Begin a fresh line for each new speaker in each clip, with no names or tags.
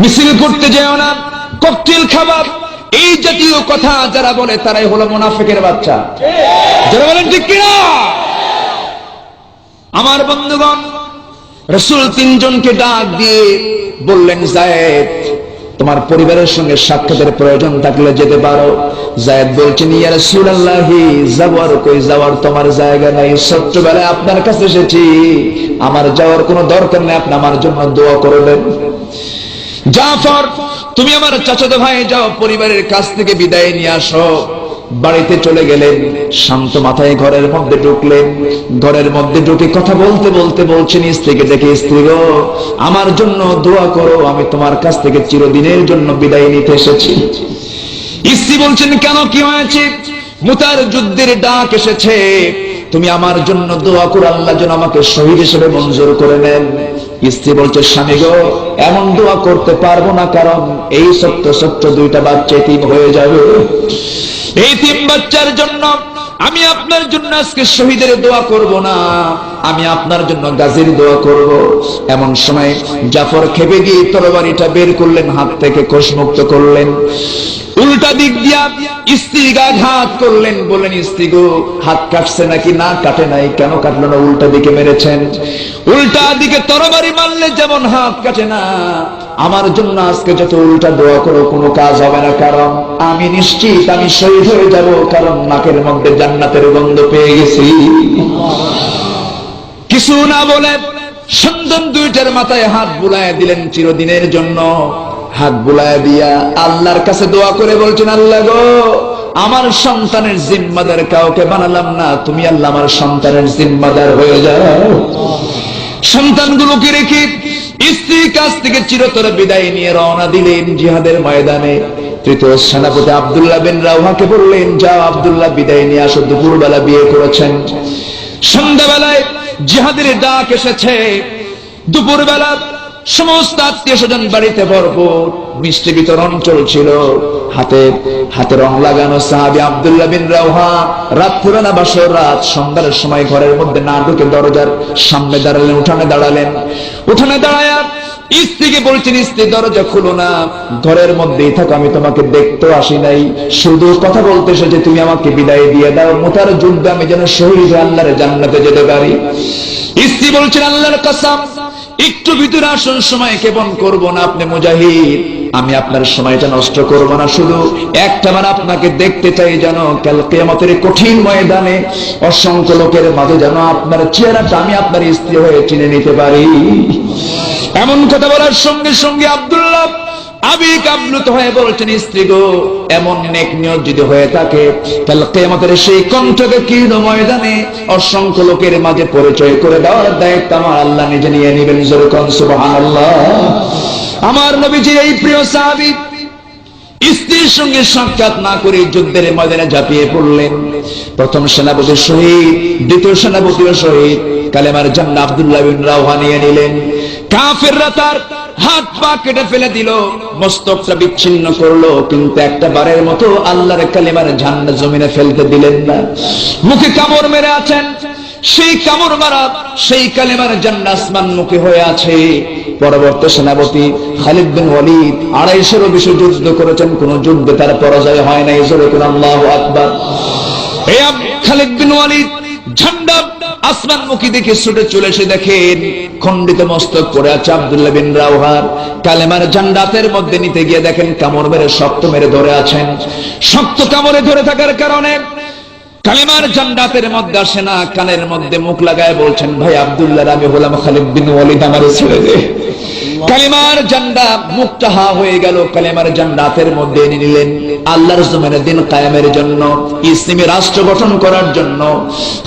মিছিল করতে যেও না, ককটেল খাবার। এই জাতীয় কথা যারা বলে, তারাই হলো মুনাফিকের বাচ্চা। যারা বলেন, ঠিক কিনা? আমার বন্ধুগণ, রসুল তিনজনকে ডাক দিয়ে বললেন, জায়েদ, তোমার পরিবারের সঙ্গে সাক্ষাতের প্রয়োজন থাকলে যেতে পারো। জায়েদ বলছেন, ইয়া রাসূলুল্লাহি, যাওয়ার কই যাওয়ার তোমার জায়গা নাই। ছোট্টবেলায় আপনার কাছে এসেছি। আমার যাওয়ার কোনো দরকার নেই, আপনি আমার জন্য দোয়া করবেন। জাফর, তুমি আমার চাচাতো ভাই, যাও পরিবারের কাছ থেকে বিদায় নিয়ে আসো। বাড়িতে চলে গেলেন, শান্ত মাথায় ঘরের মধ্যে ঢুকলেন। ঘরের মধ্যে ঢুকে কথা বলতে বলতে বলছেন স্ত্রীকে দেখে, স্ত্রী গো, আমার জন্য দোয়া করো, আমি তোমার কাছ থেকে চিরদিনের জন্য বিদায় নিতে এসেছি। স্ত্রী বলছেন, কেন, কি হয়েছে? মুতার যুদ্ধের ডাক এসেছে। তুমি আমার জন্য দোয়া করো, আল্লাহ যেন আমাকে শহীদ হিসেবে মঞ্জুর করে নেন। স্ত্রী বলছে, স্বামী গো, এমন দোয়া করতে পারব না, কারণ এই সত্য সত্য দুইটা বাচ্চা তিন হয়ে যাবে। এই তিন বাচ্চার জন্য আমি আপনার জন্য আজকে শহীদের দোয়া করব না, আমি আপনার জন্য গাজীর দোয়া করব। এমন সময় জাফর খেপে গিয়ে তরবারিটা বের করলেন, হাত থেকে কোষমুক্ত করলেন। উল্টা দিক দিয়া স্ত্রী গায়ে হাত করলেন বলেন স্ত্রী গো, হাত কাটছে নাকি? না কাটে নাই। কেন কাটলো না? উল্টা দিকে মেরেছেন। উল্টা দিকে তরবারি মারলে যেমন হাত কাটে না আমার জন্য আজকে যত উল্টা দোয়া করো, কোনো কাজ হবে না, কারণ আমি নিশ্চিত আমি শহীদ হয়ে যাব, কারণ নাকের মধ্যে জান্নাতের গন্ধ পেয়ে গেছি। কিছু না বলে সন্তান দুইটার মাথায় হাত বুলায় দিলেন চিরদিনের জন্য। হাত বুলায় দিয়া আল্লাহর কাছে দোয়া করে বলছেন, আল্লাহ গো, আমার সন্তানের জিম্মাদার কাউকে বানালাম না, তুমি আল্লাহ আমার সন্তানের জিম্মাদার হয়ে যাও। সন্তানগুলোকে রেখে স্ত্রীর কাছ থেকে চিরতর বিদায় নিয়ে রওনা দিলেন জিহাদের ময়দানে। তৃতীয় সেনাপতি আবদুল্লাহ বিন রাউহাকে বললেন, যাও আবদুল্লাহ, বিদায় নিয়ে আসো, দুপুরবেলা বিয়ে করেছেন। সন্ধ্যাবেলায় জিহাদের ডাক এসেছে। দুপুরবেলা সমস্ত আত্মীয় স্বজন বাড়িতে ভরপুর, মিষ্টি বিতরণ চলছিল। হাতে হাতে রং লাগানো সাহাবি আব্দুল্লাহ বিন রাউহা রাত পুরানা বাসর রাত সন্ধ্যার সময় ঘরের মধ্যে না ঢুকে দরজার সামনে দাঁড়ালেন, উঠানে দাঁড়ালেন। উঠানে দাঁড়ায় স্ত্রীকে বলছেন স্ত্রী দরজা খুলো না, ঘরের মধ্যেই থাকো, আমি তোমাকে দেখতেও আসি নাই। শুধু কথা বলতে এসেছে, তুমি আমাকে বিদায় দিয়ে দাও, মোতার যুদ্ধে আমি যেন শহীদ আল্লাহর জান্নাতে যেতে পারি। স্ত্রী বলছেন, আল্লাহর কসম একটু ভিতরে আসুন, সময় কেবন করব না আপনি মুজাহিদ? আমি আপনার সময়টা নষ্ট করব না শুধু। একটা মানে আপনাকে দেখতে চাই যেন কাল কেয়ামতের কঠিন ময়দানে অসংখ্য লোকের মাঝে যেন আপনার চেহারাটা আমি আপনার স্ত্রী হয়ে চিনে নিতে পারি। এমন কথা বলার সঙ্গে সঙ্গে আব্দুল্লাহ আবেগ আপ্লুত হয়ে বলছেন, স্ত্রী গো, এমন নেক নিয়ত যদি হয়ে থাকে, তাহলে কেয়ামতের সেই কণ্ঠকে কীর্ণ ময়দানে অসংখ্য লোকের মাঝে পরিচয় করে দেওয়ার দায়িত্ব আমার আল্লাহ নিজে নিয়ে নেবেন যেরকম সুবহানাল্লাহ। আমার নবীজির এই প্রিয় সাহাবী, স্ত্রীর সঙ্গে সাক্ষাৎ না করে যুদ্ধের ময়দানে ঝাঁপিয়ে পড়লেন। প্রথম সেনাপতি শহীদ, দ্বিতীয় সেনাপতিও শহীদ। কালেমার জান্না আব্দুল্লাহ বিন রাওহা নিয়ে নিলেন। কাফেররা তার হাত পা কেটে ফেলে দিল, মস্তকটা বিচ্ছিন্ন করল, কিন্তু একটা বারের মতো আল্লাহর কালেমার ঝান্ডা জমিনে ফেলতে দিলেন না। মুখে কামড় মেরে আছেন, সেই কামড় মারা, সেই কালেমার জান্না আসমান মুখে হয়ে আছে। পরবর্তী সেনাপতি খালিদ বিন ওয়ালিদ আড়াইশোরও বেশি যুদ্ধ করেছেন, কোন যুদ্ধে তার পরাজয় হয় নাই, জোরে কোন আল্লাহ আকবার। এই খালিদ বিন ওয়ালিদ, ঝান্ডা আসমান মুখী দেখে ছুটে চলে এসে দেখেন খণ্ডিত মস্তক পড়ে আছে আবদুল্লা বিন রাওহার কালেমার জান্ডাতের মধ্যে নিতে গিয়ে দেখেন কামড় মেরে শক্ত মেরে ধরে আছেন। শক্ত কামড়ে ধরে থাকার কারণে কালেমার জান্ডাতের মধ্যে আসে না, কানের মধ্যে মুখ লাগায় বলছেন, ভাই আবদুল্লাহ, আমি হলাম খালিদ বিন ওয়ালিদ, আমার ছেড়ে দে। কালিমার জান্ডা মুখটা হা হয়ে গেল। কালিমার জান্ডাতের মধ্যে এনে নিলেন আল্লাহর জমিনের দিন কায়েমের জন্য, ইসলামী রাষ্ট্র গঠন করার জন্য।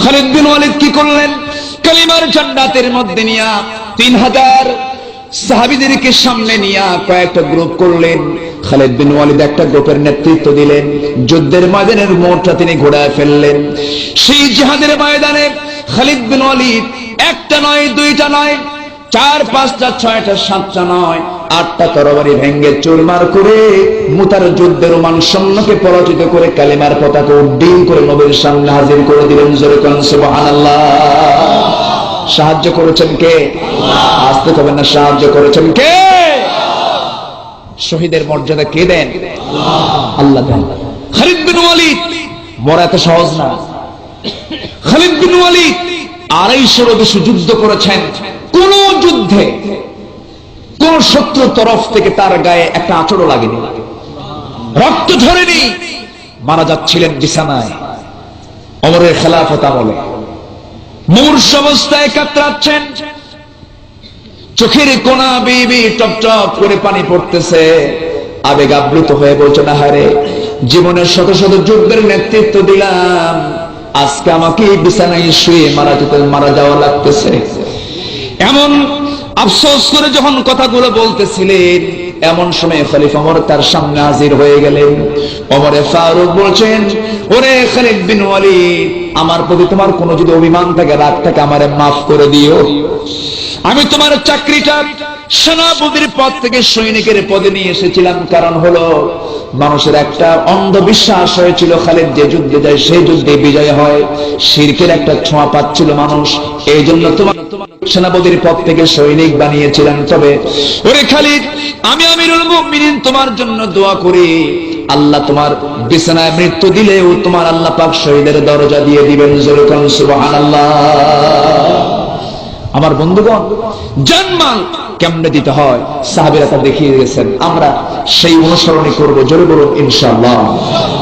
খালিদ বিন ওয়ালিদ কি করলেন? কালিমার জান্ডাতের মধ্যে নিয়া তিন হাজার সাহাবিদেরকে সামনে নিয়ে কয়েকটা গ্রুপ করলেন। খালেদ বিন ওয়ালিদ একটা গ্রুপের নেতৃত্ব দিলেন। যুদ্ধের ময়দানের মোড়টা তিনি ঘোড়ায় ফেললেন। সেই জিহাদের ময়দানে খালিদ বিন ওয়ালিদ একটা নয়, দুইটা নয় চার পাঁচটা ছয়টা সাতটা নয় আটটা তরবারি ভেঙ্গে চুরমার করে মুতার যুদ্ধের রোমান সৈন্যকে পরাজিত করে কালিমার পতাকা উড্ডীন করে নবীর সামনে হাজির করে দিলেন জোরে কোন সুবহানাল্লাহ। সাহায্য করেছেন কে? আসতে হবে না সাহায্য করেছেন কে? শহীদের মর্যাদা কে দেন? আল্লাহ দেন। খালিদ বিন ওয়ালিদ মরা এত সহজ না। খালিদ বিন ওয়ালিদ আড়াইশোর বেশি যুদ্ধ করেছেন। কোন যুদ্ধে কোন শত্রু তরফ থেকে তার গায়ে একটা আচরও লাগেনি। রক্ত ঝরেনি মারা যাচ্ছিলেন বিছানায়। অমরের চোখের কোনা বেবি টপ টপ করে পানি পড়তেছে। আবেগ আপ্লুত হয়ে বলছে, না হারে জীবনের শত শত যুদ্ধের নেতৃত্ব দিলাম। আজকে আমাকে বিছানায় শুয়ে মারা যেতে, মারা যাওয়া লাগতেছে। এমন আফসোস করে যখন কথাগুলো বলতেছিলেন, এমন সময় খলিফা ওমর তার সামনে হাজির হয়ে গেলেন। ওমরে ফারুক বলছেন, ওরে খালিদ বিন ওয়ালিদ, আমার প্রতি তোমার কোনো যদি অভিমান থাকে রাগ থাকে আমারে মাফ করে দিও। আমি তোমার চাকরিটা সেনাপতির পদ থেকে সৈনিকের পদে নিয়ে এসেছিলাম। কারণ হলো, মানুষের একটা অন্ধবিশ্বাস হয়েছিল খালেদ, যে যুদ্ধে যায়, সেই যুদ্ধে বিজয় হয়। শিরকের একটা ছোঁয়া পাচ্ছিল মানুষ। এই জন্য তোমার সেনাপতির পদ থেকে সৈনিক বানিয়েছিলেন তবে ওরে খালিদ, আমি আমিরুল মুমিনিন, তোমার জন্য দোয়া করি। আল্লাহ তোমার বিছানায় মৃত্যু দিলেও তোমার আল্লাহ পাক শহীদের দরজা দিয়ে দিবেন জোরে কোন সুবহানাল্লাহ। আমার বন্ধুগণ, জানমাল কেমনে দিতে হয়? সাহাবিরা তা দেখিয়ে গেছেন আমরা সেই অনুসরণই করব। জোরে বলুন ইনশাআল্লাহ।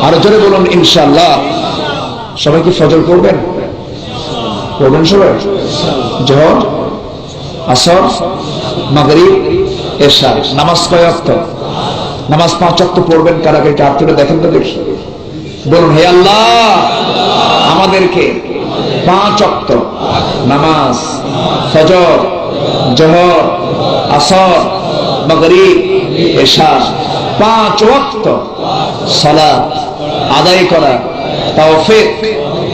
আর জোরে বলুন ইনশাআল্লাহ। সবাই কি ফজর করবেন? করবেন সবাই জহর, আসর, মাগরিব এশা নামাজ কয় অক্ত? নামাজ পাঁচ অক্ত পড়বেন কারা কে? হাত তুলে দেখেন তো দেখি। বলুন, হে আল্লাহ, আমাদেরকে পাঁচ অক্ত নামাজ, ফজর, জহর, আসর, মগরিব এশা পাঁচ ওয়াক্ত সালাত আদায় করা তৌফিক।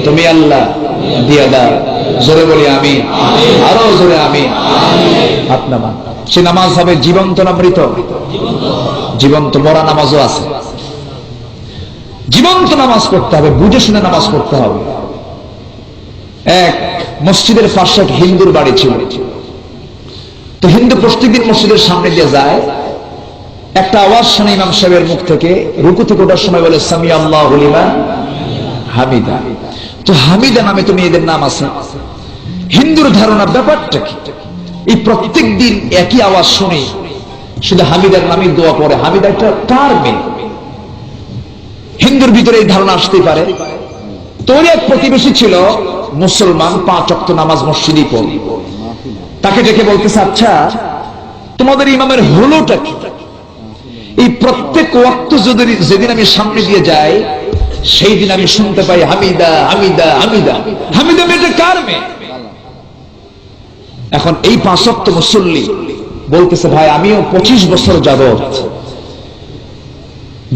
তুমি আল্লাহ দিয়ে দাও। জোরে বলি আমি আরও জোরে আমি আপনার সে নামাজ হবে জীবন্ত না মৃত? জীবন্ত, মরা নামাজও আছে। জীবন্ত নামাজ পড়তে হবে, বুঝে শুনে নামাজ পড়তে হবে। এক, মসজিদের পাশে এক হিন্দুর বাড়ি ছিল। তো হিন্দু প্রত্যেকদিন মসজিদের সামনে দিয়ে যায়। একটা আওয়াজ শুনে ইমাম সাহেবের মুখ থেকে রুকু থেকে ওঠার সময় বলে সামি আল্লাহ হামিদা। তো হামিদা নামে তো মেয়েদের নাম আছে। হিন্দুর ধারণা ব্যাপারটা কি? এই প্রত্যেক দিন একই আওয়াজ শুনে শুধু হামিদার নামে দোয়া করে। হামিদা একটা কার মেয়ে। হিন্দুর ভিতরে এই ধারণা আসতেই পারে। তোর এক প্রতিবেশী ছিল মুসলমান, পাঁচ অক্ত নামাজ মসজিদই পড়ি তাকে ডেকে বলতেছে আচ্ছা তোমাদের ইমামের হলোটা কি? এই প্রত্যেক ওয়াক্ত যদি যেদিন আমি সামনে দিয়ে যাই সেই দিন আমি শুনতে পাই হামিদা হামিদা হামিদা। হামিদা মেয়েটা কার মেয়ে? এখন এই পাঁচক্ত মুসল্লি বলতেছে, ভাই, আমিও পঁচিশ বছর যাবত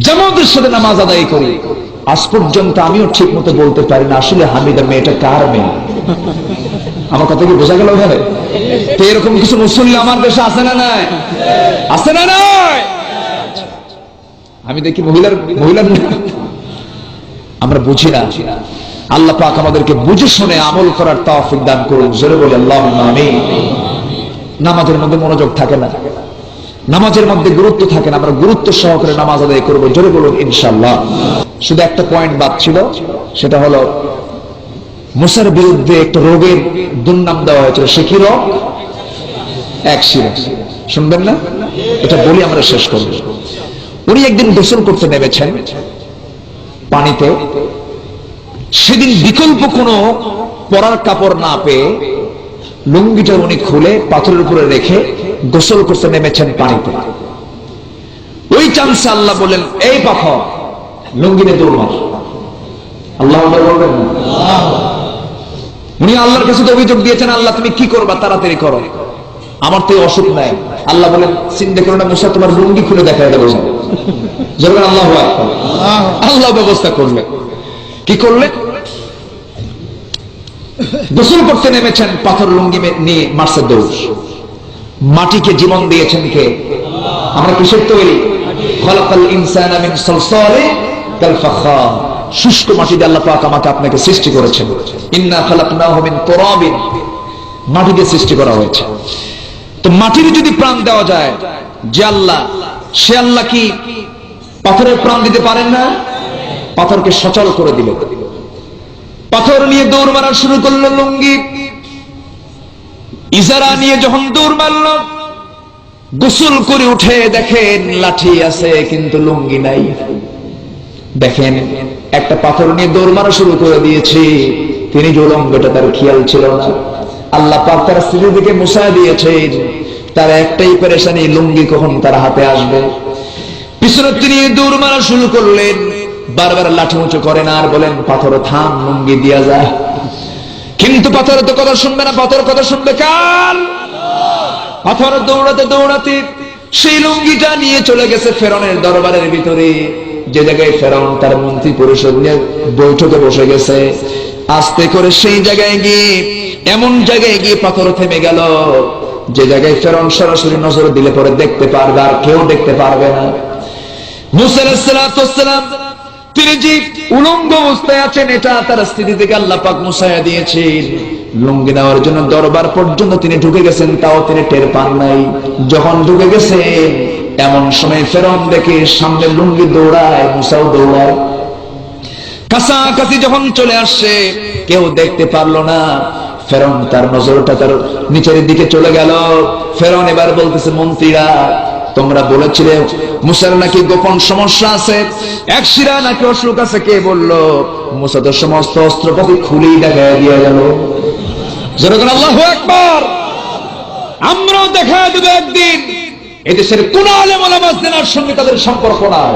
জামাতের সাথে নামাজ আদায় করি। আজ পর্যন্ত আমিও ঠিক মতো বলতে পারি না, আসলে হামিদা মেয়েটা কার মেয়ে? আমার কথা কি বোঝা গেল ওখানে? তো এরকম কিছু মুসল্লি আমার দেশে আছে না নাই? আছে না নাই? আমি দেখি মহিলার মহিলার আমরা বুঝি না। আল্লাহ পাক আমাদেরকে বুঝে শুনে আমল করার তৌফিক দান করুন। জোরে বলে আল্লাহ আমিন। নামাজের মধ্যে মনোযোগ থাকে না। নামাজের মধ্যে গুরুত্ব থাকে না। আমরা গুরুত্ব সহকারে নামাজ আদায় করব। জোরে বলুন ইনশাল্লাহ শুধু একটা পয়েন্ট বাদ ছিল, সেটা হলো, মুসার বিরুদ্ধে একটা রোগের দুর্নাম দেওয়া হয়েছিল। সে কি রোগ? এক শির শুনবেন না? এটা বলি আমরা শেষ করব। উনি একদিন গোসল করতে নেমেছেন। পানিতে, সেদিন বিকল্প কোনো পরার কাপড় না পেয়ে লুঙ্গিটা উনি খুলে পাথরের উপরে রেখে গোসল করতে নেমেছেন পানিতে। ওই চান্সে আল্লাহ বলেন এই পাথর লুঙ্গিনে দৌড় আল্লাহ বলবেন উনি আল্লাহর কাছে তো অভিযোগ দিয়েছেন, আল্লাহ, তুমি কি করবা? তাড়াতাড়ি করো। আমার তো অসুখ নাই। আল্লাহ বলেন চিন্তা করো মুসা, তোমার লুঙ্গি খুলে দেখা দেবো। যখন আল্লাহ আল্লাহ ব্যবস্থা করলেন কি করলেন গোসল করতে নেমেছেন পাথর লুঙ্গি নিয়ে মারছে দৌড় মাটিকে জীবন দিয়েছেন কে? আমরা কিসের তৈরি? শুষ্ক মাটি দিয়ে আল্লাহ পাক আমাকে আপনাকে সৃষ্টি করেছেন। ইন্না খালাকনাহু মিন তুরাবিন। মাটি দিয়ে সৃষ্টি করা হয়েছে। তো মাটির যদি প্রাণ দেওয়া যায় যে আল্লাহ সে আল্লাহ কি? পাথরের প্রাণ দিতে পারেন না, পাথরকে সচল করে দিল। পাথর নিয়ে দৌড় মারা শুরু করল লুঙ্গি। ইজারা নিয়ে যখন দৌড় মারল, গোসল করে উঠে দেখেন লাঠি আছে, কিন্তু লুঙ্গি নাই। দেখেন, একটা পাথর নিয়ে দৌড় মারা শুরু করে দিয়েছি। তিনি যে উলঙ্গটা তার খেয়াল ছিল না। আল্লাহ পাক তার স্ত্রীর দিকে মুসা দিয়েছেন। তার একটাই পেরেশানি, লুঙ্গি কখন তার হাতে আসবে? পিছনে তিনি দৌড় মারা শুরু করলেন। বারবার লাঠি উঁচু করেন আর বলেন, পাথর থাম, লুঙ্গি দিয়া যায় কিন্তু পাথর তো কথা শুনবে না পাথর কথা শুনবে কাল পাথর দৌড়াতে দৌড়াতে সেই লুঙ্গিটা নিয়ে চলে গেছে ফেরনের দরবারের ভিতরে। যে জায়গায় ফেরন তার মন্ত্রী পরিষদ নিয়ে বৈঠকে বসে গেছে। আস্তে করে সেই জায়গায় গিয়ে, এমন জায়গায় গিয়ে পাথর থেমে গেল। যে জায়গায় ফেরন সরাসরি নজর দিলে পরে দেখতে পারবে আর কেউ দেখতে পারবে না। মুসালাম তিনি যে উলঙ্গ অবস্থায় আছেন, এটা তার স্থিতি থেকে আল্লাহ পাক মুসাইয়া দিয়েছেন। লুঙ্গি নেওয়ার জন্য দরবার পর্যন্ত তিনি ঢুকে গেছেন, তাও তিনি টের পান নাই। যখন ঢুকে গেছেন এমন সময় ফেরন দেখে সামনে লুঙ্গি দৌড়ায়, মুসাও দৌড়ায়। কাছাকাছি যখন চলে আসছে কেউ দেখতে পারল না। ফেরন তার নজরটা তার নিচের দিকে চলে গেল। ফেরন এবার বলতেছে, মন্ত্রীরা তোমরা বলেছিলে, মুসার নাকি গোপন সমস্যা আছে? এক শিরা নাকি অসুখ আছে? কে বলল? মুসা তো সমস্ত অস্ত্রপাতি খুলেই দেখা দিয়ে গেল। যেরকম আল্লাহ একবার আমরাও দেখা দেবো একদিন। এদেশের কোন আলেম আলামাজ সঙ্গে তাদের সম্পর্ক নাই।